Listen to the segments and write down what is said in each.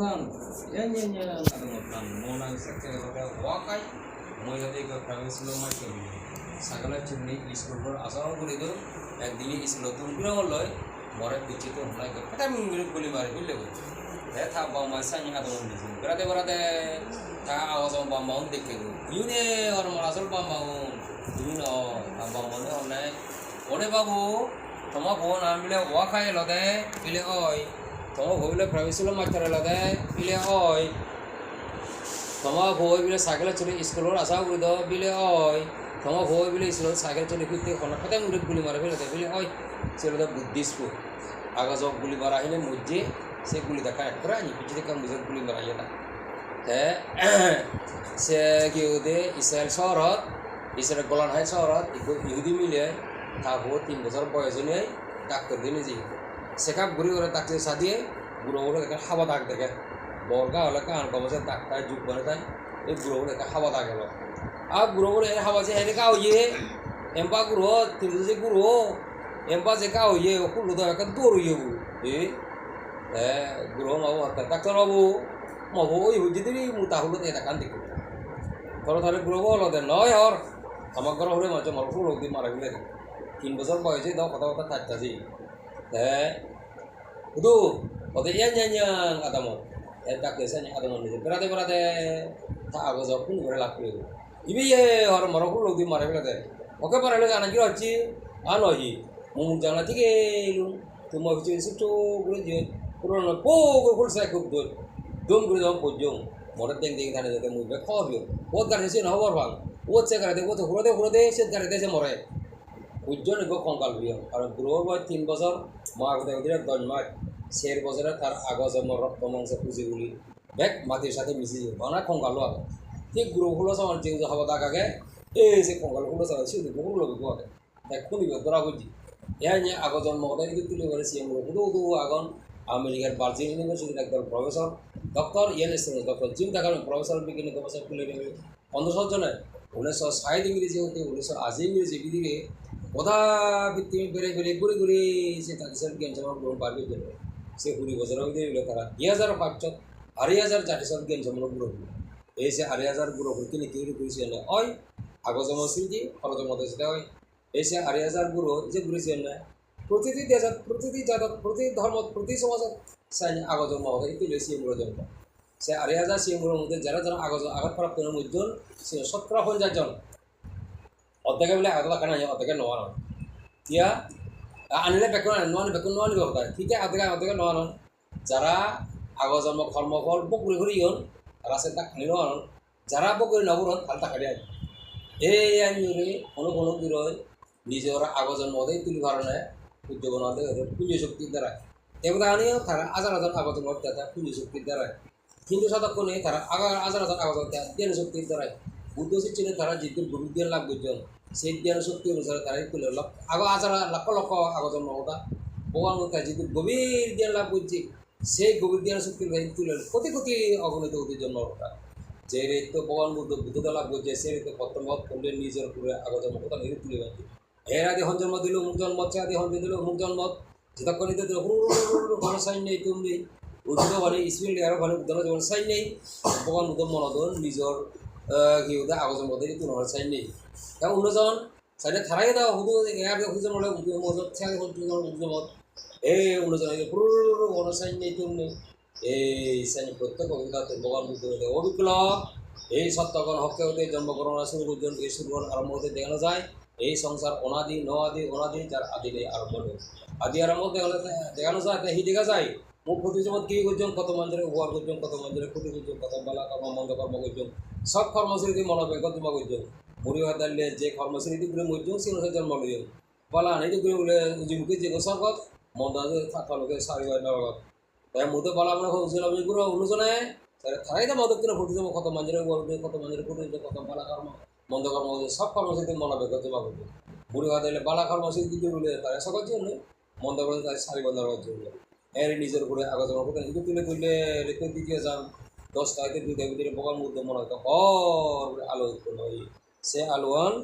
Tebukan, ya ya ya, ada makan, mau nang sekte ada wakai, mau jadi ke kami sebelum macam সকালে চুন্নি school আসাও করে দিও একদিনই school তুমি কিনা বলল মরে পিছিয়ে তো হলাই পেটা মিনিট গুলি মারে বুঝলে হে থা বামা সানি আদম দিছি বেড়াতে বেড়াতে থা আওয়াজ বামা দেখে গো ইউনে আর মোর আসল বামা তুমি ন বামা নে অনে ওরে বাবু তোমার বোন আনবিলে ওয়া খাই লদে বিলে ওই বইলে প্রাইভেসিল মাস্টার লদে বিলে ওই তোমার বই বিলে সাইকেলে চলে স্কুলের আসা করে দাও বিলে ওই তোমার বই বিলে স্কুলের সাইকেল চলে কোনো কথা মুড়ে গুলি মারে ফেলে বিলে ওই সেটা তো বুদ্ধিস্পুর আগজ গুলি মারা হলে মধ্যে সে গুলি দেখা এক করে আনি পিছিয়ে কাম বুঝে গুলি মারা তে সে কি ওদে ইসরায়েল শহরত ইসরায়েল গোলান হাই শহরত ইহুদি মিলে থাকব তিন বছর বয়সে ডাক্তার দিনে যে সেখাপ ঘুরে ঘুরে ডাক্তার সাদিয়ে বুড়ো বুড়ো দেখে হাওয়া দাগ দেখে। বরগা হলে কান কমছে ডাক্তার যুগ বনে তাই। এই বুড়ো বুড়ো দেখে হাওয়া দাগ গেল। আর বুড়ো বুড়ো এর হাওয়া যে হেরে কাও ইয়ে এম্পা গুড়ো তিন যে গুড়ো এম্পা যে কাও ইয়ে কুলো তো একটা দৌড় ইয়ে গু এ হ্যাঁ গুড়ো মাবো হাতে ডাক্তার বাবু মাবো ওই হইতে দিবি মু তাহলে এটা কান দেখো। তোর তাহলে গুড়ো বলো দে নয় হর। আমার ঘর হলে মাঝে মারো ফুল দি মারা গেলে তিন বছর বয়সে দাও কথা কথা থাকতাছি। হ্যাঁ Kudu, ote yan yan yang adamo. Eh tak kesa yang adamo ni. Berade berade tak aku jawab pun berada laku itu. Ibi ye orang marah pun lebih marah berade. Oke para lagi anak kira aci, anu aji. Mungkin jangan tiga lu. Tu mau bicara situ, gue je. Kurang nak po, gue full saya dot. Dom gue dom pojong. Morat deng deng tanya jadi mau bek biu. Buat kerja sih nah war bang. Buat saya kerja, buat hurade hurade, saya kerja saya morai. উজ্জ্বল গো কঙ্কাল বিয় আর গ্রহ তিন বছর মা আগতে দশ মাস শের বছরে তার আগজ রক্ত মাংস পুঁজিগুলি ব্যাগ মাটির সাথে মিশে যাবে বানা কঙ্কালও আগে ঠিক গ্রহগুলো সমান যে হওয়া দাগ আগে এই যে কঙ্কালগুলো সবাই সে বহু লোক আগে দেখ খুনিবে তোরা বুঝি ইহা নিয়ে আগ জন্ম কথা কিন্তু তুলে করে সিএম হুদু হুদু আগন আমেরিকার ভার্জিন ইউনিভার্সিটির একদল প্রফেসর ডক্টর ইয়েন এসেছেন ডক্টর চিন্তা করেন প্রফেসর বিজ্ঞানী প্রফেসর তুলে নেবে পনেরোশো জনে উনিশশো ষাট ইংরেজি হতে উনিশশো আশি ইংরেজি বিদিকে পদা ভিত্তি বেড়ে বেড়ে ঘুরে ঘুরে সে তাদের জ্ঞান জমা গ্রহণ পারবে কেন সে কুড়ি বছর হইতে হইলে তারা দুই হাজার পাঁচশত আড়াই হাজার চারটি সাল জ্ঞান জমা গ্রহণ এই সে আড়াই হাজার গ্রহ হইতে নীতি হইলে করেছে না ওই আগজম স্মৃতি ফলজম সেটা হয়। এই সে আড়াই হাজার গুরু যে ঘুরেছে না প্রতিটি দেশত, প্রতিটি জাতত প্রতি ধর্মত প্রতি সমাজত সাইন আগজম হবে এটি সে গুরু জন্ম। সে আড়াই হাজার সে মধ্যে যারা যারা আগজ আঘাত প্রাপ্ত মধ্যে, সে শতকরা পঞ্চাশ জন। অর্ধেকে বলে আগলা কানা অর্ধেকে নোয়া নয় ইয়া আনিলে বেকুন নোয়ানি বেকুন নোয়ানি কথা ঠিক আছে অর্ধেকে অর্ধেকে নোয়া নয় যারা আগ জন্ম বকুরি ঘুরি ইয়ন তারা সে তাক খালি নয় যারা বকুরি নবরন তাল তাকারি আনি এই আইনি কোনো কোনো বিরয় নিজের আগ জন্ম দেয় তুলি কারণে সূর্য বনাতে পুণ্য শক্তির দ্বারা এবার আনিও তারা হাজার হাজার আগ জন্ম দেয় পুণ্য শক্তির দ্বারায় হিন্দু সাধকনে তারা হাজার হাজার আগ জন্ম জ্ঞান শক্তির দ্বারায় বুদ্ধ ছিলেন তারা যেহেতু গুরু জ্ঞান লাভ করছেন অনুসারে তারাই তুলে আগ হাজার লক্ষ লক্ষ আগ জন্ম কথা ভগবান তাই যেহেতু গভীর জ্ঞান লাভ করছে সেই গভীর জ্ঞান শক্তি তুলে কোটি কোটি অগণিত অতি জন্ম কথা যে রেত ভগবান বুদ্ধ বুদ্ধতা লাভ করছে সেই রেত প্রথমত করলে নিজের পুরে আগ জন্ম কথা নিজে তুলে পাচ্ছে এর আদি হন জন্ম দিল মুখ জন্ম সে আদি হন দিল মুখ জন্ম যতক্ষণ দিতে দিল ঘন সাইন নেই, তুমি উদ্ভিদ মানে স্পিরিট আরও ভালো যেমন সাইন নেই। ভগবান বুদ্ধ মনদন নিজের কি ওদের আগজন মধ্যে তুলো সাইন নেই। এবং উন্নজন সাইডে থারাই দাও হুদু এয়ার হুজন বলে হুদু মজত ছাগে হুদু হুদু এই এই পুরো বড় সাইন নেই তুমি এই সাইন প্রত্যেক কবিতা তো ভগবান বুদ্ধ অবিপ্লব এই সত্যগণ হকে হতে জন্মগ্রহণ শুরু পর্যন্ত এই শুরু আরম্ভ হতে দেখানো যায়। এই সংসার অনাদি ন আদি অনাদি, যার আদি নেই, আরম্ভ নেই। আদি আরম্ভ দেখানো যায় তাই দেখা যায়। জগৎ কি করছেন কত মন্দিরে উপহার করছেন কত মন্দিরে ক্ষতি করছেন কত বালা কর্ম মন্দ কর্ম করছেন সব কর্মশ্রীতি মনোবেগ তোমা করছেন মুড়ি হাতালে যে কর্মশ্রীতি গুলো মরছেন সে অনুসারে জন্ম লইছেন বালা নেই গুলো বলে উজিমুখে যে মন্দ থাকা লোকে সারি হয় নরগত তাই মুদে বালা আমি গুলো অনুজনে থারাই তো মদক কিনা ফুটি যাব কত মন্দিরে বলবে কত মন্দিরে ফুটে কত বালা কর্ম, মন্দ কর্ম সব কর্মশ্রীতি মনোবেগ তোমা করবে মুড়ি হাতালে বালা কর্মশ্রীতি বলে, তারা সকল জন্য মন্দ করে তার সারি বন্ধ করার জন্য। এর নিজের উপরে আলোচনা করতেন কিন্তু তুলে তুললে রেখে দিতে যান। দশটা হয়তো দুইটা ভিতরে বোকার মধ্যে মনে হতো হর আলো উৎপন্ন হয়। সে আলোয়ান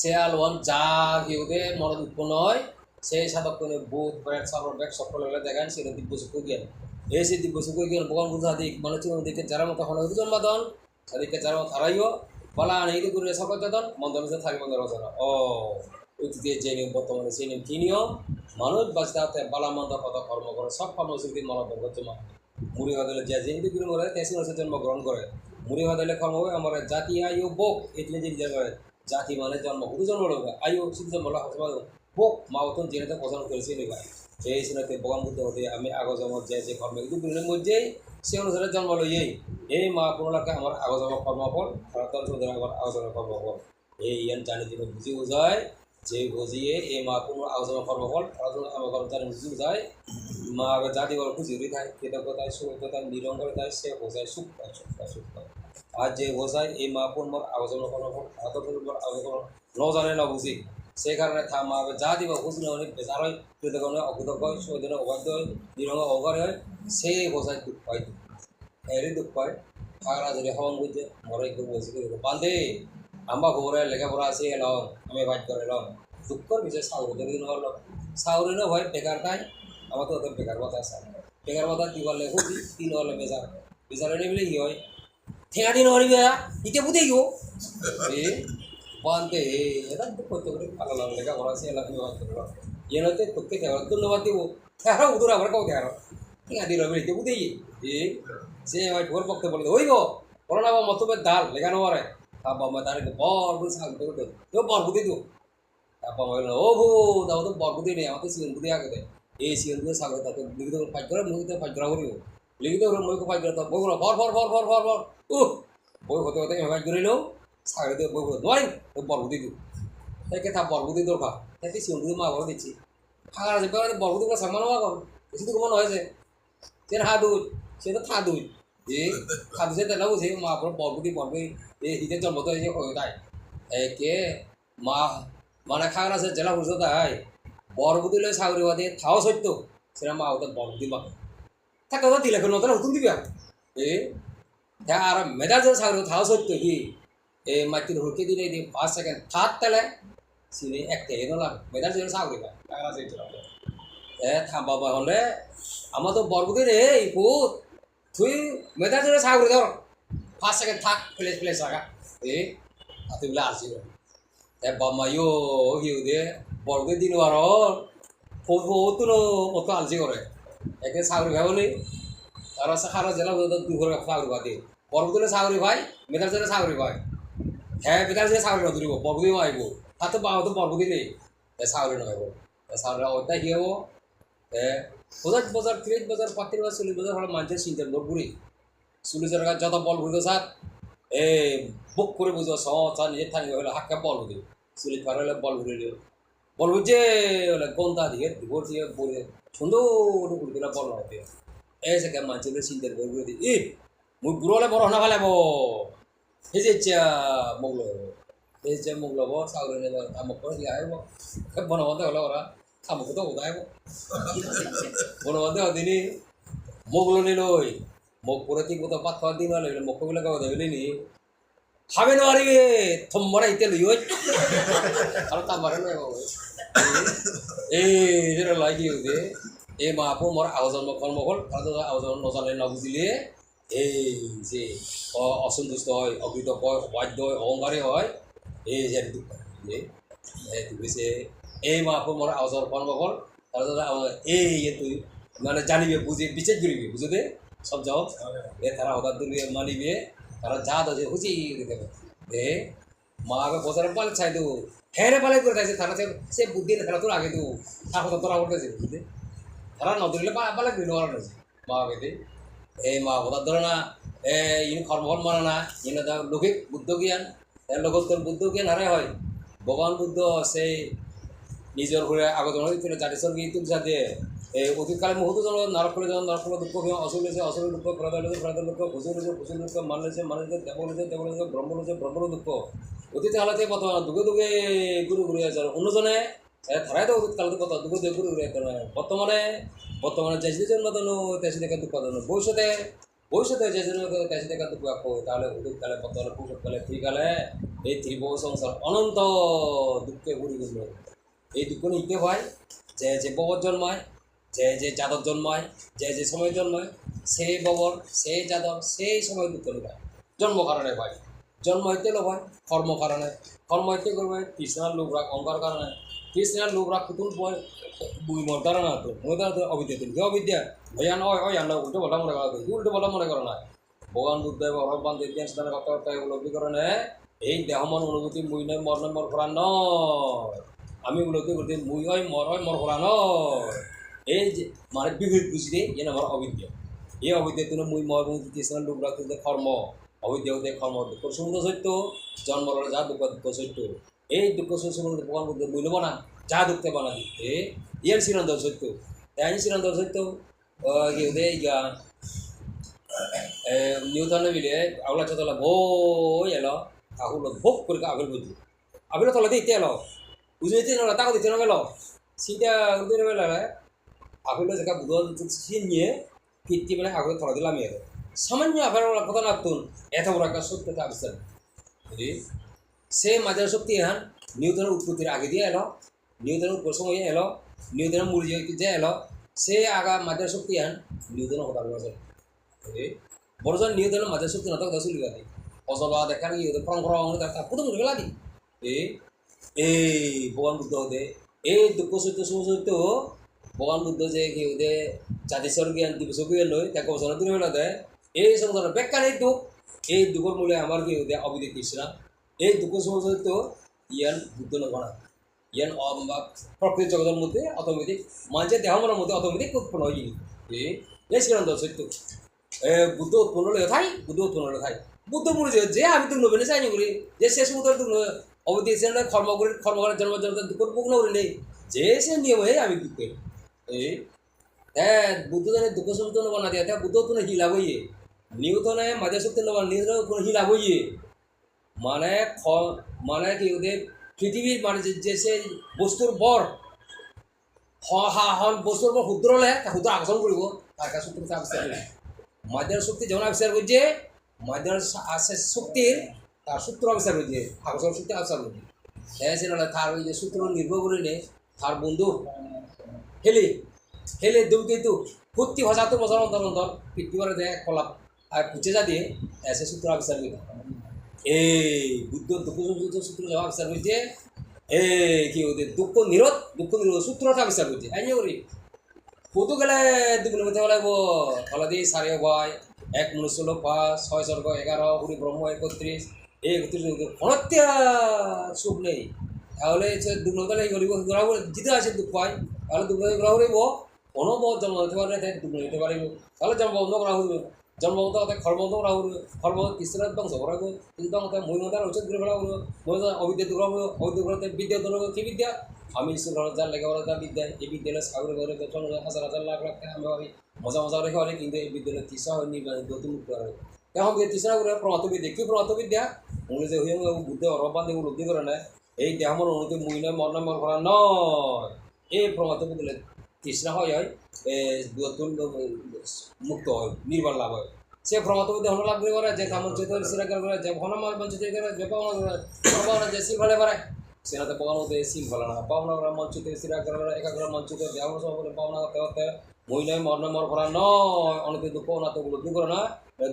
সে আলোয়ান যা কেউতে মনে উৎপন্ন হয়, সেই সাধক করে বুধ ব্যাগ সর্ব ব্যাগ সকল দেখেন সেটা দিব্য চক্ষু জ্ঞান এই সে দিব্য সুখ গিয়ে ভগবান বুদ্ধ আদিক মানুষ দিকে যারা মতো হলো জন্মাদন। সাদিকে যারা মতো হারাইও। বলা আনে এই গুরু সকল যাদন মন্দন সে থাকি মন্দন ও। অতীতে যে নিয়ম বর্তমানে সেই নিয়ম নিয়ম মানুষ বাঁচতে হাতে বালা মন্দ কত কর্ম করে, সব কর্মসূচি করছে মানুষ মুড়ি হদলে যে যেহেতু গুরু মরে তেসি মাসে জন্মগ্রহণ করে। মুড়ি হদলে কর্ম হবে আমার জাতি, আয়ু, বোক এটলে যে করে জাতি মানে জন্ম, হুদু জন্ম লোক আয়ু শুধু জন্ম লোক বোক, মা অতন জেনেতে পছন্দ করেছে নিবা এই সিনাতে ভগবান বুদ্ধ হতে আমি আগো জমত যে যে কর্ম কিন্তু গুরুর মধ্যে সে অনুসারে জন্ম লইয়েই এই। মা পুনলাকে আমার আগো জন্ম কর্মফল সুন্দর আমার আগো জন্ম কর্মফল এই ইয়ান জানি যিনি বুঝি বুঝায় যে বুঝিয়ে এই মা আগো জন্ম কর্মফল ভারতের আমার কর্ম জানি বুঝি বুঝায় মা জাতি বড় খুশি থাকে কৃতজ্ঞতায় সুযোগ্যতায় নিরঙ্গতায় সে বোঝায় সুখ পায় সুখ পায় সুখ পায়। আর যে বোঝায় এই মা আগো জন্ম কর্মফল সুন্দর আগো জন্ম ন জানে না বুঝি। সেই কারণে থা মা যা দিব খুশি অনেক বেজার হয় কৃতজ্ঞ অকৃতজ্ঞ হয় সৌদিনে অবাধ্য হয়, নিরঙ্গ অহংকার হয়, সেই বোঝায় দুঃখ পায়। এরই দুঃখ পায়। থাকরা যদি হওয়ান বুঝছে মরে একটু করে বান্ধে আমরা খবরে লেখাপড়া আছে এলাম আমি বাইট করে এলাম দুঃখ বিষয় সাউরিতে দিন হল সাউরিনও হয় বেকার তাই আমার তো ওদের বেকার কথা আছে। বেকার কথা কি বললে খুবই তিন হলে বেজার। বেজার হলে বলে কি হয়? ঠেঙা দিন হরি বেয়া ইতে বুঝে গিয়ে এ বানতে এটা দুঃখ করে পালালাম লেখাপড়া আছে এলাম আমি বাইট করলাম এনতে তোকে দেওয়ার ধন্যবাদ দেবো। তেরো উদুর আবার কাউকে তেরো ঠেঙা দিন হবে ইতে বুঝে গিয়ে সে ভাই ভোর পক্ষে বলে ওই গো করোনা বা মতভেদ দাল লেখানো পারে তারপর আমার তার বর বুঝে সাল তো তো তারপর আমি বললাম ও ভু তাও তো বর বুঝি নেই আগে এই সাল করে তাকে লিখিত ফাইট করে মুখিতে ফাইট করা করিব লিখিত করে মুখে ফাইট করে তো বই বলো ভর ভর ভর ভর ভর ভর ও বই হতে হতে ফাইট করিলেও সাগরে দিয়ে বই বলো নয় তো বর বুঝি দিও। তাকে তা বর বুঝি দরকার। তাকে বুঝি মা বলে দিচ্ছি। ফাঁকা আছে বেড়াতে বরগুদিগুলো সামান হওয়া কর বেশি তো হয়েছে। সে হা দুই সে তো থা দুই এ খাদু সে তেলা বুঝে মা আপনার বরগুদি বরগুদি এ হিতে জন্ম তো হয়েছে হয়ে তাই। একে মা মানে খাগড়া আছে, জেলা তাই বরগুদি লয় সাগরি বাদে থাও সত্য। সেটা মা, ওদের বরগুদি মা। থাকে তো দিলে কোনো নতুন হুতুন দিবা। এ হ্যাঁ আর মেদার যে সাগরি থাও সত্য কি? এ মাটির হুকে দিলে দিয়ে পাঁচ সেকেন্ড তেলে sini ekte itu lah beda sih sawi kan karena sih eh tambah bahole আমার তো বরগুদি রে ইপুত তুই মেদা ধরে সাগরে ধর। পাঁচ সেকেন্ড থাক প্লেস প্লেস আগা এ তুই বলে এ বাম্মা ইউ ইউ দে বরগুদি দিন আর ফো তুলো অত আলসি করে। একে সাগরে ভাবলি তারা সারা জেলা দুই ঘরে সাগরে বাদে বরগুদিলে সাগরে ভাই মেদার জেলে সাগরে ভাই। হ্যাঁ মেদার জেলে সাগরে নদীব বরগুদি আইব তাতে বাবা তো বরগুদি নেই। সাগরে নয় সাগরে ওটা কি হব? বজার বজার ফ্রিজ বজার পাতির বাজার, চল্লিশ বজার হলো মানুষের চিন্তার লোক ঘুরি চল্লিশ টাকা যত বল ঘুরতো সাত এ বুক করে বুঝো স চা নিজের থাকি হলে হাক্কা বল ঘুরি চল্লিশ পার হলে বল ঘুরিল বল বুঝছে হলে গন্তা দিয়ে দিয়ে বলে সুন্দর ঘুরি দিলে বল হতে এই সে কেমন মানুষের চিন্তার বল ঘুরে দিই। ই মুই বুড়ো হলে বড় হনা মুখ লব এই যে মুখ লব চাউল নেব আমক করে দিয়ে আহিব বনবন্ধ হলে ওরা খামুকতো উদাইব বনবন্ধে দিনি মুগলো নিলই। মুখ পুরো ঠিক মতো পাত খাওয়ার দিন হলে মুখগুলো খাওয়া দেবে নি? খাবে নোৱাৰিবি থম্বৰা এতিয়া লৈ ঐ আৰু তামাৰে নাই এই যেটা লাগি দে। এই মাপো মোৰ আওজন কৰ্ম হ'ল আৰু আওজন নজানে নবুজিলে এই যে অসন্তুষ্ট হয়, অকৃত হয় বাধ্য হয় অহংকাৰী হয়। এই যে, দুখ হৈছে এই মাপো মোৰ আওজন কৰ্ম হ'ল তাৰপিছত এই এইটো মানে জানিবে বুঝে বিচার করিবে বুঝতে সব যাও এ তারা ধরিয়ে মানিবে তারা যা দাজে হুচি পারে। এ মা আগে বছরে পালে চাই তো হ্যাঁ পালে করে থাকছে তারা সে বুদ্ধি না তারা তোর আগে তো তার কথা তোরা করতেছে বুঝতে তারা ন ধরলে পালে আর মা আগে এই মা হঠাৎ ধরে না, এ ইন কর্মফল মানে না, ইন লৌকিক বুদ্ধ জ্ঞান এর লগত তোর বুদ্ধ জ্ঞান হারে হয়। ভগবান বুদ্ধ সেই নিজৰ ঘৰে আগত জাতিস্বর গীত যাতে অতীতকালে মুহূর্ত জন নরক করে জন নরক দুঃখ ভেঙে অসুর লেছে অসুর দুঃখ প্রদান লেছে প্রদান দুঃখ খুশি লেছে খুশি দুঃখ, মান লেছে মান লেছে দেব লেছে দেব লেছে ব্রহ্ম লেছে ব্রহ্ম দুঃখ। অতীত কালতে কত দুগে দুগে গুরু গুরু আছে অন্যজনে ধারাই তো অতীত কালতে কত দুগে দুগে গুরু গুরু বর্তমানে বর্তমানে জন্য মতন তেসি দেখা দুঃখ দেন। ভবিষ্যতে ভবিষ্যতে যে জন্য তেসি দেখা দুঃখ রাখো তাহলে অতীত কালে বর্তমানে ভবিষ্যৎ কালে এই ত্রিভুব সংসার অনন্ত দুঃখে ঘুরি গুলো এই দুঃখ নিতে হয়, যে যে জন্মায় যে যে যাদব জন্মায়, যে যে সময় জন্মায় সেই ববর সেই যাদব, সেই সময় দুঃখ পায় জন্ম কারণে পায় জন্ম হইতে লোক হয় কর্ম কারণে। কর্ম হইতে করবে তৃষ্ণার লোক রাখ অঙ্কার কারণে। তৃষ্ণার লোক রাখ কুতুল পয় বুই মর্দার না তো মর্দার তো অবিদ্যা তুমি কে অবিদ্যা ভয়ান হয় হয় আন্না উল্টো বলা মনে করা উল্টো বলা মনে করো না। ভগবান বুদ্ধদেব অরবান দেতিয়ান সাধারণ কথাবার্তা উপলব্ধি করে না? এই দেহমন অনুভূতি, মুই নয়, মর নয়, মর করা নয়। আমি উপলব্ধি করতে মুই হয়, মর হয়, মর করা নয়। এই যে মানে বিপরীত বুঝতে এ আমার অবিদ্যা। এই অবিদ্যা তুমি মুই মর মুই তৃষ্ণার লোক রাখতে কর্ম অবিদ্যা হতে কর্ম দুঃখ সুন্দর সত্য জন্মর যা দুঃখ দুঃখ সত্য। এই দুঃখ সত্য ভগবান বুদ্ধ বুঝলব না, যা দুঃখতে বানা দিতে ইয়ার সিরন্দর সত্য। তাই সিরন্দর সত্য হতে ইয়া নিউটন বিলে আগলা চতলা বই এলো আহুল ভোগ করে আগল বুঝি আগল তলা দিতে এলো বুঝতে না তাকে দিতে না গেল সিটা উদয় বেলা ফিরতি বেলা আগলে তলা দিলাম এর সামান্য আবার কথা নাতুন এত বড় একটা সত্যতা আবিষ্কার বুঝলি সে মাঝার শক্তি এহান নিউটনের উৎপত্তির আগে দিয়ে এলো নিউটনের উপর সময় এলো নিউটনের মূর্য যে এলো সে আগা মাঝার শক্তি এহান নিউটনের কথা বলেছে বুঝলি বড়জন নিউটনের মাঝার শক্তি নাটক দশ লিখা দি। অচল দেখার কি হতে ফ্রং ফ্রং তার পুতুম গেলা দি এ এই ভগবান বুদ্ধ হতে এই দুঃখ সত্য শুভ সত্য ভগবান বুদ্ধ যে কি হতে জাতিস্বর জ্ঞান দিবস জ্ঞান লই তাকে অচল দূরে হলে এই বেকার এই দুঃখ, এই দুঃখের মূলে আমার কি হতে অবিদিত কৃষ্ণা। এই দুঃখ সত্য ইয়ান বুদ্ধ নগণা ইয়ান প্রকৃতি জগতের মধ্যে অটোমেটিক মানুষের দেহমনের মধ্যে অটোমেটিক উৎপন্ন হয়ে গেলি। এই সিদ্ধান্ত সত্য। বুদ্ধ উৎপন্ন হলে থাই বুদ্ধ উৎপন্ন হলে থাই বুদ্ধ মনে যে যে আমি তুমি নবেনে চাইনি করি যে শেষ মতো তুমি অবধি কর্ম করে কর্ম করার জন্ম জন্ম বুক না করিলে যে সে নিয়ম হে আমি দুঃখ এই হ্যাঁ বুদ্ধ জানে দুঃখ শব্দ নবা না দিয়া বুদ্ধ তো হিলা বইয়ে নিউটনে মাঝে শক্তি নবা নিউটন কোনো হিলা বইয়ে মানে খ মানে কি ওদের পৃথিবীর মানে যে সে বস্তুর বর। হ, হা হন বস্তুর বর ক্ষুদ্র হলে, তা ক্ষুদ্র আকর্ষণ কৰিব তাৰ কাছে সূত্রটা আবিষ্কার করে মাধ্যের শক্তি যেমন আবিষ্কার করছে মাধ্যের আছে শক্তির তার সূত্র আবিষ্কার করছে, আকর্ষণ শক্তি আবিষ্কার করছে। হ্যাঁ সেটা তার ওই যে সূত্র নির্ভর করে নে, তার বন্ধু। হেলি, হেলে দুর্গেতু প্রতি হাজার বছর অন্তর অন্তর পৃথিবীর দেয় কলাপ আর পুচে যা দিয়ে এসে সূত্র আবিষ্কার করে এই বুদ্ধ দুঃখ সূত্র যাওয়া আবিষ্কার করছে এই কি ওদের দুঃখ নিরোধ দুঃখ নিরোধ সূত্রটা আবিষ্কার করছে আই করি কত গেলে দুগুলো মধ্যে বলে হলাদি সারে ভয় এক মনুষ্য লোক পাঁচ, ছয় স্বর্গ এগারো হরি ব্রহ্ম একত্রিশ একত্রিশ অনত্যা সুখ নেই। তাহলে দুগুলো তাহলে এই গরিব ঘোরা জিতে আছে দুঃখ পায় তাহলে দুগুলো ঘোরা ঘুরিব অনব জন্ম হতে পারে, তাই দুগুলো হতে পারিব। তাহলে জন্ম বন্ধ করা হইব। জন্ম বন্ধ তাই খর বন্ধ করা হইব। খর বন্ধ কৃষ্ণের ধ্বংস করা হইব। কিন্তু তাই মই মতার উচিত করে ফেলা হইব। মই অবিদ্যা দূর হইব। অবিদ্যা করতে বিদ্যা দূর কি বিদ্যা? আমি স্কুল যা লেখাপড়া যা বিদ্যা। এই বিদ্যালয়ে সাগরে ঘরে বেতন হাজার হাজার লাখ লাখ টাকা আমি মজা মজা রেখে পারি কিন্তু এই বিদ্যালয়ে তিসা হয় নির্বাচিত মুক্ত করা হয় এখন তিসরা করে প্রমাতবিদ্যা কি প্রমাতবিদ্যা উনি যে হইয়া বুদ্ধে অরবান দিয়ে উপলব্ধি করে না এই দেহমর অনুমতি মুই নয় মর নয় মর করা নয়। এই প্রমাতবিদ্যা তিসরা হয় হয় মুক্ত হয়, নির্বাণ লাভ হয়। সে প্রমাতবিদ্যা হন লাভ করে যে কামন চেতন সিরা করে যে ঘন বঞ্চিত করে, যে পাওনা যে সিল ভালে পারে সেনাতে পাওনা হতে সিল ভালো না, পাওনা করা মঞ্চিত সিরা করে একাগ্র মঞ্চিত দেহ সবরে পাওনা করতে করতে মই নয় মর নয় মর করা নয়। অনেকে দুঃখ তো উপলব্ধি করে না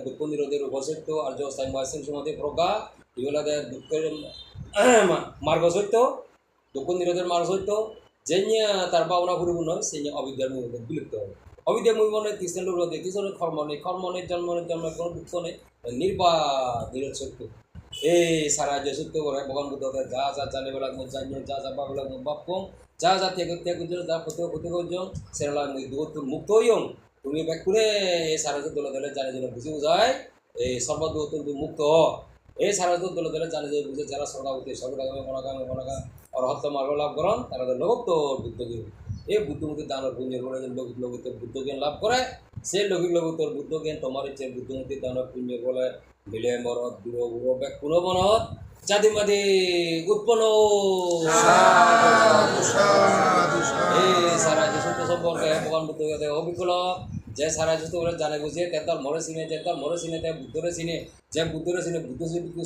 দুঃখ নিরোধের উপসত্য আর যে অস্থায়ী মাসিক সমাধি প্রজ্ঞা। এগুলো দুঃখের মার্গ সত্য দুঃখ নিরোধের মার্গ সত্য যে তার পাওনা পরিপূর্ণ নয় সেই অবিদ্যার মধ্যে বিলুপ্ত হবে অবিদ্যা মুই মনে তৃষ্ণ লোক তৃষ্ণ কর্ম নেই কর্ম নেই, জন্ম নেই, জন্ম কোনো দুঃখ নেই নির্বাদ নিরোধ সত্য। এই সারা যে সত্য করে, ভগবান বুদ্ধ যা যা জানিব লাগবো জানিব যা যা পাবো লাগবো বাপ কম, যা যা ত্যাগ ত্যাগ যা ক্ষতি ক্ষতি মুই দুঃখ মুক্ত হইম তুমি ব্যাক করে এই সারা দলে দলে জানে যেন বুঝি বুঝায়, এই সর্বদূর তুমি মুক্ত এই সারা দলে দলে জানে যে বুঝে যারা সর্বাবতী সর্বদামে মনাকামে মনাকা অরহত্য মার্গ লাভ করেন তারা লোকত্ব বুদ্ধ জ্ঞান এই বুদ্ধমুখী দানের পুণ্যের বলে যে লৌকিক লৌকিত বুদ্ধ জ্ঞান লাভ করে সেই লৌকিক লৌকিতর বুদ্ধ জ্ঞান তোমার ইচ্ছে বুদ্ধমুখী দানের পুণ্যের বলে মিলে মরত দূর বুড়ো ব্যাক পুনঃবনত জাতি মাদি উৎপন্ন। এই সারা যে সত্য সম্পর্কে ভগবান বুদ্ধ অবিকল যে সারা যুদ্ধ বলে জানে বুঝে তে তার মরে চিনে তার মরে চিনে তে বুদ্ধরে চিনে যে বুদ্ধরে চিনে বুদ্ধ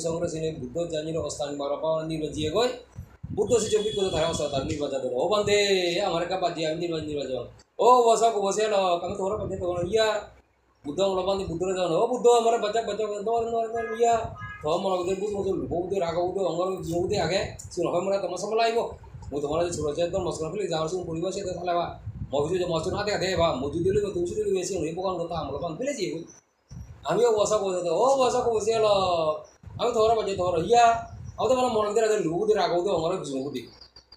সংগ্রহ চিনে বুদ্ধ জানির অস্থান বারো পাওয়া নিল জিয়ে গই, বুদ্ধ শিষ্য বিজ্ঞত তারা অবস্থা তার নির্বাচন ও বান্ধে আমার একটা বাজি আমি নির্বাচন নির্বাচন ও বসা বসে এলো আমি তোমার বান্ধে তোমার ইয়া। বুদ্ধ আমার বান্ধে বুদ্ধ যাও ও বুদ্ধ, আমার বাচ্চা বাচ্চা তোমার তোমার ইয়া। তো মনে করতে বুদ্ধ মতো বহুত রাগ বুদ্ধ অঙ্গর বুদ্ধি আগে। হয় মানে তোমার সব লাইব মই তোমার ছোট একদম মস্করা ফেলে যাওয়ার সময় পরিবার সাথে তাহলে মসজিদে মসজিদ হাতে হাতে বা মসজিদে তুলসি বেশি ইম্পকান করতো আমলা পান ফেলেছি? আমিও বসা বসে ও বসা বসে এলো। আমি ধর বাজে ধর, ইয়া, আমি তো মানে মনদের আগে লুকুদের আগাউতে অঙ্গরে ভীষ্মপতি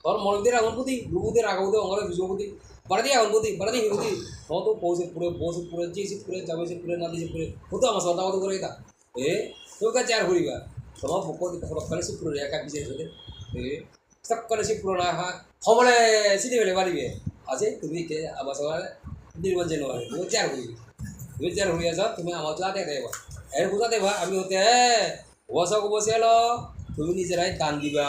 ধর মনদের আগুন প্রতি লুকুদের আগাউতে অঙ্গরে ভীষ্মপতি বাড়াদি আগুন প্রতি বাড়াদি হিরুতি হতো পৌষে পুরে পৌষে পুরে যেসে পুরে, যাবে সে পুরে, না দিয়েছে পুরে হতো আমার সদা হতো করে এটা। এ তোর কাছে আর ঘুরিবা তোমার ভোক সকালে সে পুরে একা বিশেষ হতে এ সকালে সে পুরোনা হা হ্যাঁ, হবলে সিটি বেলে বাড়িবে আছে তুমি আবার সকালে নির্বাচন জানুয়ারি তুমি চার হরিবে তুমি চার হরিয়া যাও তুমি আমার যাতে দেবা এর বুঝা দেবা আমি হতে ওয়াসা কো বসে এলো তুমি নিজেরাই দান দিবা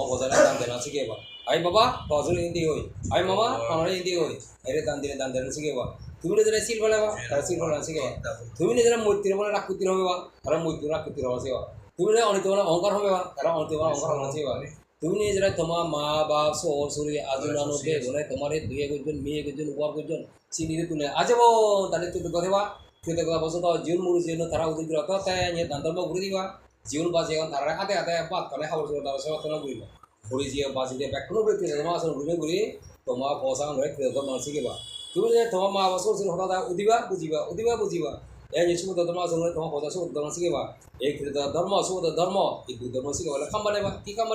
অবজারে দান দেনা শিখেবা আই বাবা তজন হিন্দি হই আই মামা আমার হিন্দি হই এর দান দিলে, দান দেনা শিখেবা তুমি নিজেরাই শিল ফেলাবা তারা শিল ফেলা শিখেবা তুমি নিজেরা মৈত্রী মানে রাকুতির হবে বা তারা মৈত্রী রাকুতির হবে শিখবা তুমি নিজেরা অনিত মানে অহংকার হবে বা তারা অনিত মানে অহংকার হবে শিখবা তুমি নিজেরা তোমার মা বাপ সর সরি আজুন আনুকে বলে তোমার এই দুই একজন মেয়ে একজন উপর একজন চিনিতে তুলে আজব তাহলে তুই কথা বা তুই কথা বসো তো জীবন মুড়ি জীবন তারা উদিত রত তাই দান ধর্ম ঘুরে দিবা। জীবন বাজে এখন তারা হাতে হাতে পাত কালে খাবার ছিল তারা সব কেন ঘুরিব ঘুরি দিয়ে বাজি দিয়ে ব্যাক কোনো ব্যক্তি তোমার আসলে ঘুরে ঘুরি তোমার পয়সা নয় ক্রেতা মানুষ শিখিবা তুমি যে তোমার মা বাবা সরছিল হঠাৎ উদিবা বুঝিবা উদিবা বুঝিবা। এই সুদ ধর্ম আছে তোমার পয়সা সুদ ধর্ম শিখিবা এই ক্রেতা ধর্ম সুদ ধর্ম এই দুই ধর্ম শিখিবা কাম বানাইবা কি কাম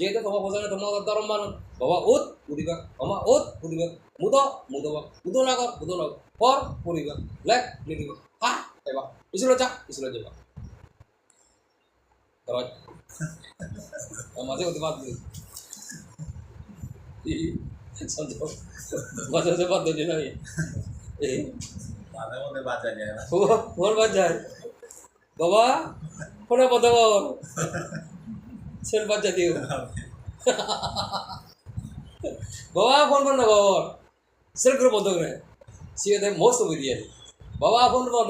বানাইবা যেহেতু তোমার পয়সা তোমার ধর্ম মান বাবা ওত উদিবা আমা ওত উদিবা মুদ মুদবা মুদ নাগর মুদ নাগর পর পড়িবা লেখ লিখিবা হা এবার ইসুলো যা ইসুলো যাবা Terus. Masih untuk mati. Santo. Masa sempat tuh dia lagi. Eh, মাঝে মধ্যে বাঁচা যায় না ফোন বাজার বাবা ফোনে কথা বল সেল বাচ্চা দিও বাবা ফোন কর সেল করে বন্ধ করে দেখ মস্ত বই দিয়ে বাবা ফোন কর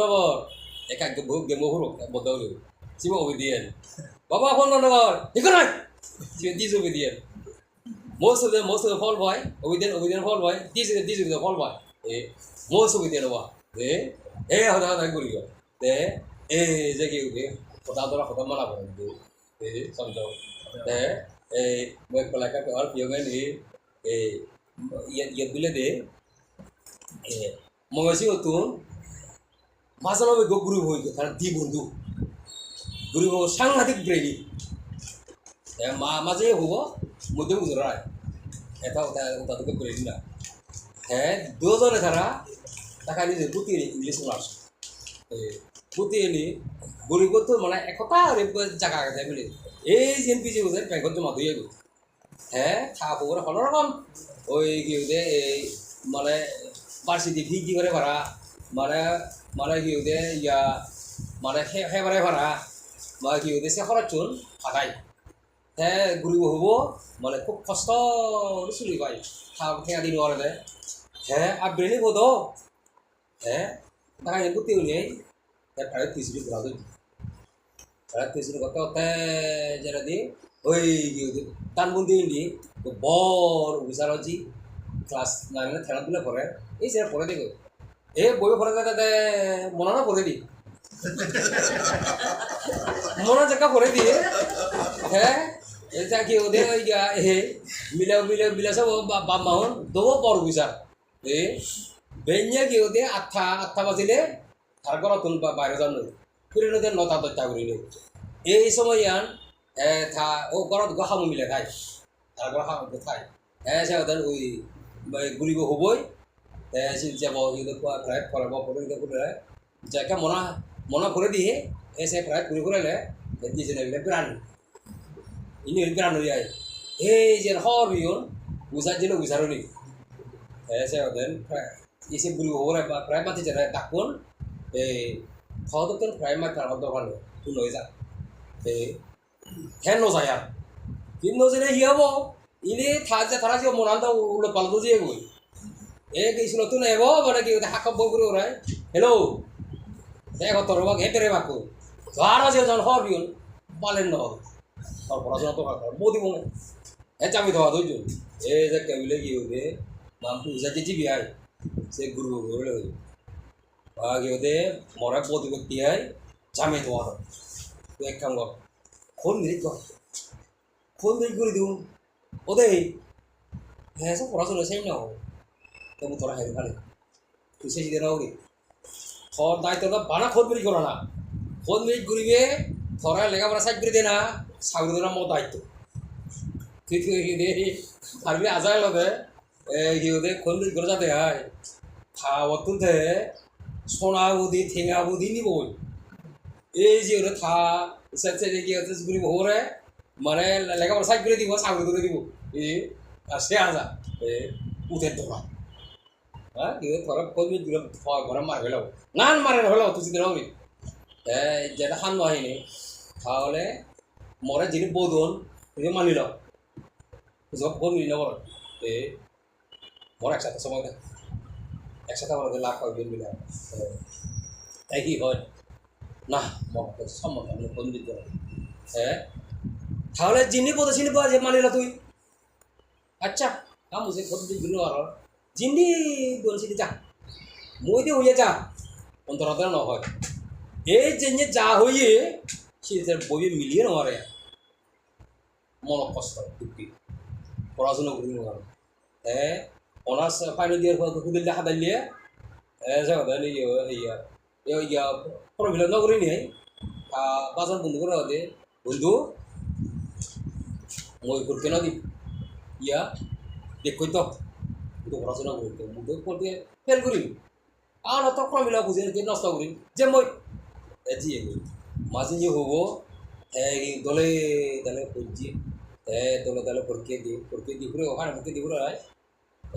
একা গেম হরো বন্ধ করে সিমা বই দিয়ে বাবা ফোন কর ঠিক নাই সিও দিস বই দিয়ে fall boy obedient obedient fall boy this is this is the fall boy eh most obedient boy eh eh hada hada kuri go de eh je ki ude kota dora kota mala ko de pala ka ko ar pyo ngai ni eh ye ye bile de eh মঙ্গসি নতুন মাসানো গো গুরু হই তার দি বন্ধু গুরু সাংঘাতিক brainy মা মাঝে হব মধ্যে গুজরায় এটা ওটা ওটা তোকে করে দিলা হ্যাঁ দুজনে তারা টাকা নিজে পুতি ইংলিশ ক্লাস পুতি এনি করতো মানে একতা জায়গা গেছে বলে। এই যে পিছিয়ে গেছে ব্যাংকত জমা দিয়ে গেল। হ্যাঁ খাওয়া পুকুরে ভালো রকম ওই কি হতে এই মানে বার্ষিক ফি কি করে ভাড়া মানে মানে কি হতে ইয়া মানে সেবারে ভাড়া মানে কি হতে সে খরচ চুন ফাটাই হ্যাঁ ঘুরিব হব মানে খুব কষ্ট চলি পাই খেয়া দিন ওরে হ্যাঁ আর ব্রেনে বোধ হ্যাঁ তাকা এগুলো তেও নেই হ্যাঁ প্রায় তিরিশ দিন ঘোরা দিন প্রায় তিরিশ দিন করতে করতে যেটা দি ওই টানবন্দি নি বর অফিসার হচ্ছি ক্লাস নাইনে খেলাধুলা করে, এই সেটা পড়ে দেখো। এ বই পড়ে তাতে মনে না পড়ে দি। মনে জায়গা পড়ে দিয়ে হ্যাঁ এটা কি ওদের ওই হে মিলে মিলে মিলে সব বাপ মাহন দেবো বড় বিচার এ, বেঞ্জা কি ওদের আঠা আঠা বাজিলে তার ঘর বাইরে যান ফিরে ওদের নটা দশটা করিল এই সময় ইয়ান, এ, থা, ও ঘরত গহামু মিলে খাই ঘর খাম খাই হ্যাঁ সে ওদের ওই গুলিব হবই। যাব প্রায় ফলাব করে করে যাকে মনা মনা করে দিয়ে এসে প্রায় ঘুরে ঘুরাইলে দিয়েছে প্রাণ ini kan ya eh jen hor yun usah jelo usah roni eh saya dan isi bulu hore ba prai খদতর প্রাইমাকার শব্দ কাৰণে তোৰ লৈ যা। এই ফেন নজায় আৰু কিন্তু নজিলে সি হ'ব। ইনেই থাৰাজে থাৰাজে মনান্ত উলত পালটো দিয়ে এ এক স্কুলতো নাহিব মানে কি শাক বৈ কৰি ওলাই হেল্ল' এক সত্তৰ ৰবাক একেৰে মাকো ধাৰ আছে এজন সৰ বিয়ল পালেন নহ'ল। তাৰ পঢ়াচোনা টকা ঘৰ বৌ দিব নাই। হে চাবি থকা ধৰিছো। এই যে কেবিলে কি হ'ল নামটো উজাই যেতিয়া বিয়াই সেই গুৰু ঘৰলৈ হৈ 와도 좀 에자 깨빌래 기오데 mampu saja ji biai se guru guru le ba giode mora bodu ko tiai jame to wa to ek kam go khon mi ko khon mi guru du ode he so pora so le sai no to mu tora he kale tu se ji rauri khon dai to na bana khon mi ko na khon mi guru be thora lega bara sai guru de na সাগর দেনা মো দায়িত্ব তুই তুই আরবি আজাই লদে 이거데 건들 그러자대 다 어떤데 소나우디 탱아우디 নিব এই যে ওরা থা সেতে কি হতে গুলি ভরে মানে লেখাপড়া সাইড করে দিব সাগর করে দিব এই আর সে আজা এ উঠে দোলা হ্যাঁ কি তোরা কবি দিল ফয় করে মার হলো নান মারে হলো তুই দিন হবে এই যেটা হান বাহিনী তাহলে মরে যিনি বোধন তুই মানিল সব কোন নিল বড় এই মোর একসাথে সময় দেয় একসাথে আমাদের লাভ হয় মিলে কি হয়। না মন সম্মত আমি ফোন দিতে হবে হ্যাঁ তাহলে যিনি পদে চিনি পাওয়া যে মানিল তুই। আচ্ছা কাম বুঝে ফোন দিবি আর। যিনি বলছি যা। মই দিয়ে হইয়া যা। অন্তরাতে নহয় এই যে যা হইয়ে, সে বইয়ে মিলিয়ে নয় মন কষ্ট, দুঃখী। পড়াশোনা করি নয় হ্যাঁ। অনার্স ফাইনাল ইয়ার হুদিল দেখা এ জায়গা দিলে ইয়ে পড়াবিলা নগরী নিয়ে। বাজার বন্ধু করে দে বন্ধু, মই করতে না দি ইয়া দেখই তো কিন্তু পড়াশোনা করি তো মুখে পড়তে ফেল করি আর অত পড়াবিলা বুঝে নষ্ট করি যে মই এজি মাঝে যে হব দলে দলে পড়ছি দলে দলে পরীক্ষা দিই পরীক্ষা দিয়ে ঘুরে ওখানে পরীক্ষা দিয়ে ঘুরে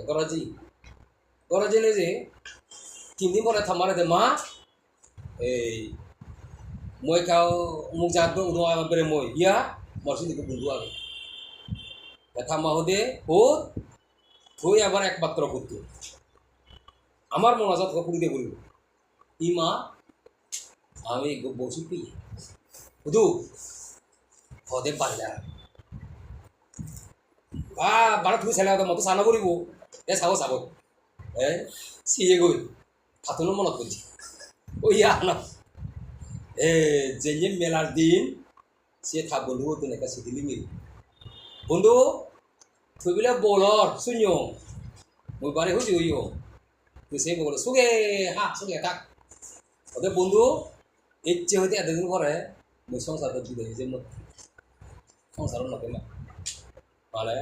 গরজি। গরজিলে যে, তিন দিন পরে থামারে দে মা। এই, মই কাও মুখ জাত উনো আমার বেরে মই। ইয়া মরসি দিকে বন্ধু আগে দেখা মা হদে তুই আবার একমাত্র পুত্র আমার মনাজাত দিয়ে বলব ই মা, আমি বসি পি। বুধু, হদে পাল্লা আ বারা তুমি ছেলে মতো চানা কৰিব এ চাব চাব এ চিয়ে গৈ ভাতনো মনত কৰিছে ও ইয়া না এ যে মেলার দিন সে থা বন্ধু তেনেকা চিঠিলি মিল বন্ধু তুই বোলে বলৰ শূন্য মই বারে হইছি হইও তুই সে বলে সুগে হা সুগে কাক ওদের বন্ধু ইচ্ছে হইতে এতদিন পরে মই সংসারটা জুড়ে মই সংসারও নকে না মানে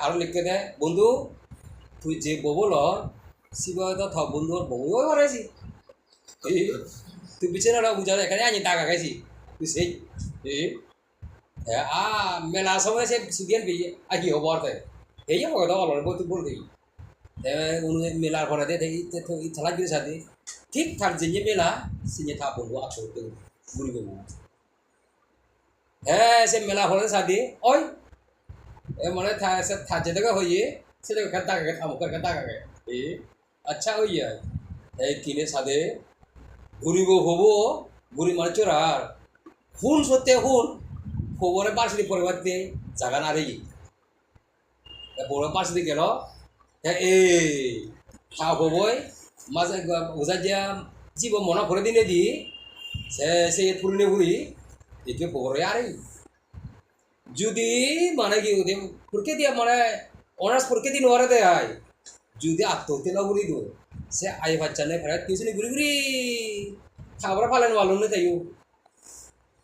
আৰু লিখকে দে। বন্ধু, তুই যে ববল শিবহয়তো থ বন্ধু বউ করেছি তুই বিছানাটা বুঝা এখানে আনি টাকা খাইছি তুই সেই আ, মেলা সময় সে সুদিয়ান পেয়ে আগে হব আর তাই। এই কথা বলো বই তুই বল দেখি মেলার ঘরে দে থালা দিয়ে সাথে ঠিক থাক যে মেলা সিনে থা বন্ধু আছো ঘুরি বউ হ্যাঁ সে মেলা ঘরে সাথে ওই এ মানে থা যেটাকে হইয়ে সেটাকে খেতা কাকে থামুকার খেতা কাকে এ আচ্ছা হইয়া এই কিনে সাদে ঘুরিব হব ঘুরি মানে চোরার হুন সত্যি হুন, খবরে পার্সিটি পরিবর্তে জাগা না রে। বড় পার্সিটি গেল। এ খা হবই মাঝে বুঝা দিয়া জীব মনে করে দিনে দি। সে সে ফুলনে ঘুরি। একে বড় আরে। যদি মানে কি পরীক্ষা দিয়া মানে অনার্স দিয়ে নোয়ারে দেয় আয় যদি আত্মহত্যা না করি দো সে আই বাচ্চা নেই ফেরা টিউশনে ঘুরি ঘুরি খাবার ফালেন ভালো নেই তাইও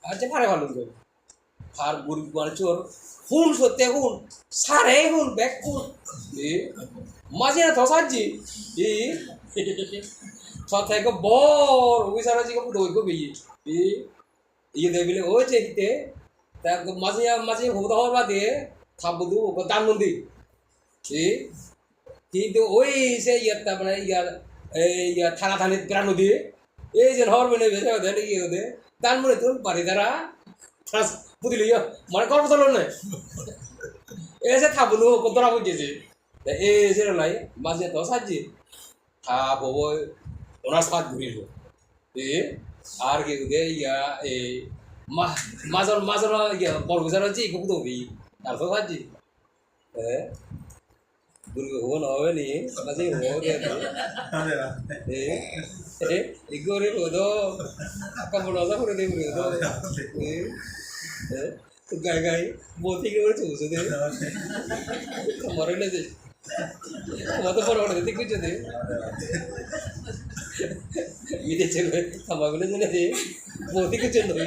আর যে ফারে ভালো তো ফার গুড়ি মানে চোর হুন সত্যি হুন সারে হুন ব্যাগ হুন মাঝে না থসাচ্ছি সব থেকে বড় ওই সারা দই গো বেয়ে এ ইয়ে দেবিলে ওই যে হিতে তা মাঝে মাঝে হবদা হওয়ার বাদে থাকব ওকে দান মন্দির এ কিন্তু ওই সে ইয়ারটা মানে ইয়ার এই থানা থানি প্রাণ নদী এই যে হর মানে ভেসে ওদের ইয়ে ওদের দান মনে তোর বাড়ি দ্বারা বুঝলি মানে গল্প তোল না এ সে থাবলো কতটা বুঝেছে এ সে লাই মাঝে তো সাজি থাবো ওনার সাত ঘুরিল আর কি ইয়া এই 마, 마사로, 마사로, 이게 모르고 살았지? 이국도 위. 알고 갔지? 예? 그리고 그건 어머니, 마사로 모르게. 예? 예? 이거를 얻어, 아까 몰라서 그래, 그래도. 예? 예? 그, 가이, 가이, 못 이겨가지고 웃어대. 머리를 내지. మొత్తం పొరపాటు ఎత్తికించింది ఇది చెల్లి తమ్మగులు తినేది బోతికి చెల్లి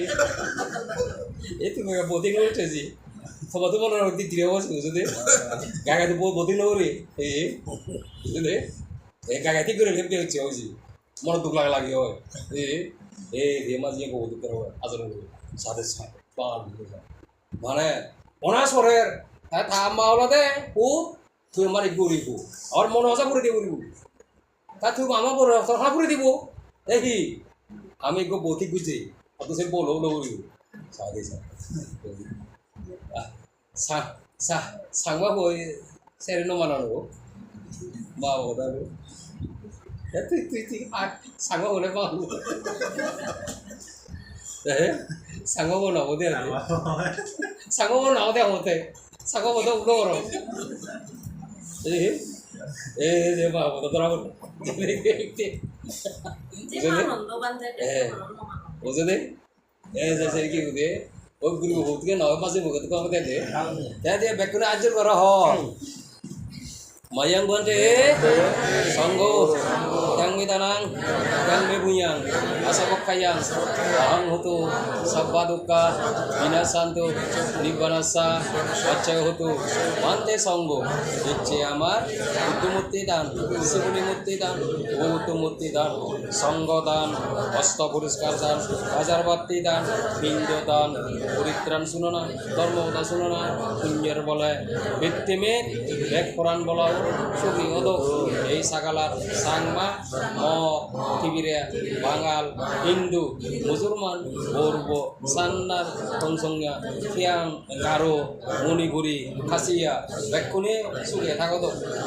ఎత్తి బోతికి వచ్చేసి మొత్తం పొరపాటు తినే వచ్చు చూసింది కాకపోతే బోతికి నవ్వురి చూసింది కాకపోతే గురి లేపితే వచ్చి వచ్చి మన దుఃఖలాగా లాగే ఏ ఏ ఏమాది ఇంకా ఒదుకుతారు అసలు సాధిస్తాను బాగా মানে অনার্স পড়ে তা মাওলাতে ও তুই আমার গরিব আর মনে হসা করে দিয়ে গরিব তা তুই আমার বড় সরকার করে দিব দেখি আমি একটু বতি বুঝি অত সে বলো বলো করিব সাদে সা সা সাংবা হই সেরে নো মানানো মা বদা রে তুই তুই তুই আর সাংবা হলে মা 에? 상어고 나오대 안 돼? 상어고 나오대 못해 상어보다 울어 বুঝলি কি বুঝে ওই গুরু ভক্তিকে নয় মাসে ভগত কম দেবে তাই দিয়ে বেকুনে আজর করা হয় মায়াঙ্গন রে সঙ্গ yang mitanang yang mebunyang asakok kayang ang hutu sabbaduka binasantu, nibbanasa বাচ্চায় হতো মানতে সঙ্গ ইচ্ছে আমার বুদ্ধমূর্তি দান শিবনীমূর্তি দান গৌতমূর্তি দান সঙ্গ দান অস্ত পুরস্কার দান হাজারবাত্তি দান পিণ্ড দান পরিত্রাণ শুনো না ধর্মকথা শুনো না পুঞ্জের বলে ভিত্তিমের ব্যাগ পুরাণ বলা সুখী এই সাগালার সাংমা ম বাঙাল, হিন্দু, মুসলমান বৌর্ব সান্নার সংসংজ্ঞা খিয়াং গারো, মণিপুরি, খাসিয়া বেক্ষণে সুখে থাকত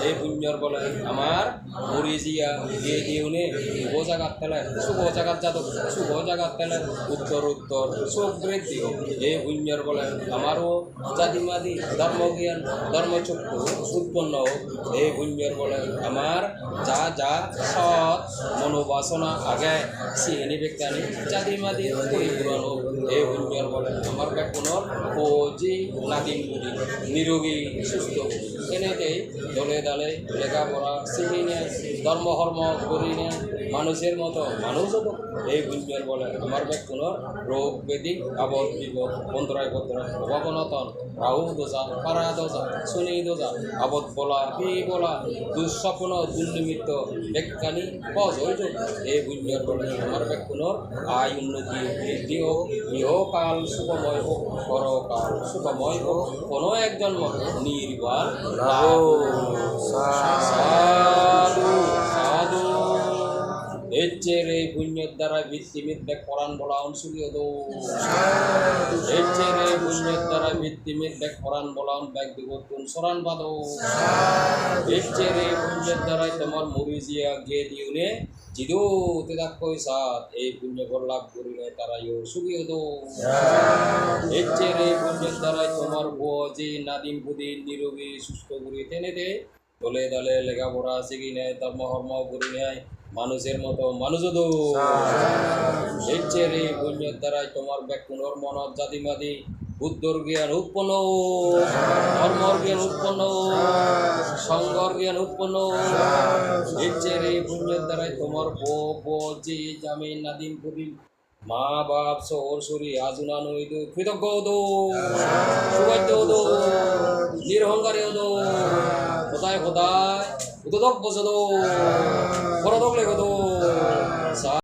এই পুণ্যর বলে আমার মরিজিয়া দিয়ে দিউনে শুভ জাগাত পেলে শুভ জাগাত যাদব শুভ জাগাত পেলে উত্তর উত্তর সুখ বৃদ্ধি এই পুণ্যর বলে আমারও জাতিমাদি, ধর্মজ্ঞান, ধর্মচক্ষু উৎপন্ন হোক। এই পুণ্যর বলে আমার যা যা সৎ মনোবাসনা আগে সিহিনী বিজ্ঞানী জাতিমাদি পরিপূরণ এই পুণ্যর বলে আমার ব্যাকুণর ও জি নাদিম বুড়ি, নিরোগী, সুস্থ এনেতেই দলে দলে লেখাপড়া শিখি নেয়, ধর্ম কর্ম করি নেয় মানুষের মতো, মানুষও এই পুণ্যের বলে আমার ব্যাকুণর রোগ ব্যাধি আবদ বিপদ বন্তরায় বন্তরায় অভাবনতন রাহু দোষা পারা দোষা, শনি দোষা, আবদ বলা বি বলা, দুঃস্বপ্ন, দুর্নিমিত্ত বজ হইত এই পুণ্যের বলে আমার ব্যাকুণর আয় উন্নতি, বৃদ্ধি হোক ইহকাল শুভময় হোক পরকাল শুভময় হোক কোনো এক জন্ম নির্বাণ এর এই পুণ্যের দ্বারা ভিত্তিমিত কোরআন বলা অংশুলীয় দো এর এই পুণ্যের দ্বারা ভিত্তিমিত কোরআন বলা ব্যাগ দিগতুন সরান বাদো এর এই পুণ্যের দ্বারাই তোমার মরিজিয়া গে দিউনে জিদো তেদাক কইসাত এই পুণ্য ফল লাভ করিলে তারা ইও সুখী হতো এর এই পুণ্যের দ্বারাই তোমার বোঝি নাদিম বুদিন নিরোগী সুস্থ করি টেনে দে। দলে দলে লেখাপড়া শিখি নেয় ধর্ম কর্ম করি নেয়। মানুষের মতো মানুষও তো। এর এই পুণ্যের দ্বারাই তোমার ব্যাকুণর মনত জাতিমাদি বুদ্ধর জ্ঞান উৎপন্ন। ধর্মর জ্ঞান উৎপন্ন। সংঘর জ্ঞান উৎপন্ন। এর এই পুণ্যের দ্বারাই তোমার বো বো জি জামিন নাদিম পুদিম মা বাপ সর সরি আজুনা নই দো কৃতজ্ঞ দো। সুবাদ্য দো। নিরহংকারী দো। কোথায় কোথায় বসে দো বড় দোক লেগে দো